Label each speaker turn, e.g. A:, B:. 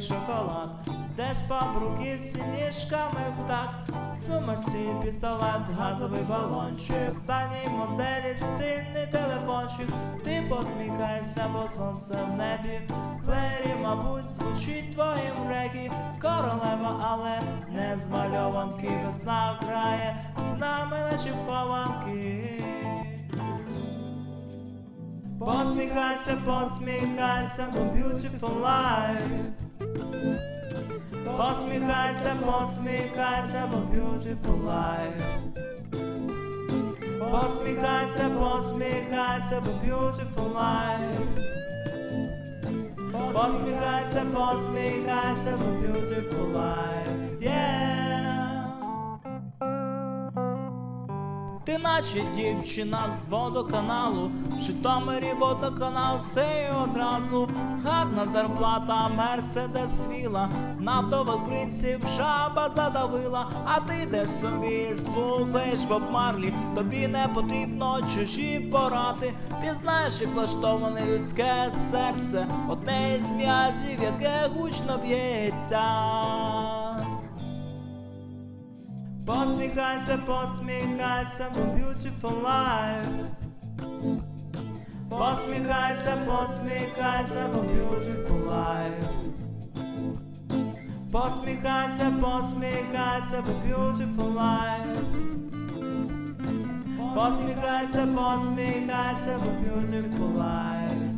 A: шоколад. Теж побруківся ніжками птах, в сумерці пістолет, газовий балончик, останній моделі стильний телефончик. Ти посміхаєшся, бо сонце в небі. Двері, мабуть, звучить твоїм регі. Королева, але не з мальованки. Весна грає Посміхайся, посміхайся, бо beautiful life. Посміхайся, посміхайся, бо beautiful life. Посміхайся, посміхайся, бо beautiful life. Посміхайся, посміхайся, бо beautiful life. Yeah. Ти наче дівчина з водоканалу, в Житомирі водоканал й одразу гарна зарплата, мерседес віла, нафтових принців жаба задавила, а ти йдеш собі, слухаєш Боб Марлі, тобі не потрібно чужі поради. Ти знаєш, як влаштоване людське серце, одне із м'язів, яке гучно б'ється. Посміхайся, посміхайся, бо beautiful life. Посміхайся, посміхайся, бо beautiful life. Посміхайся, посміхайся, бо beautiful life. Посміхайся, посміхайся, бо beautiful life. Yeah.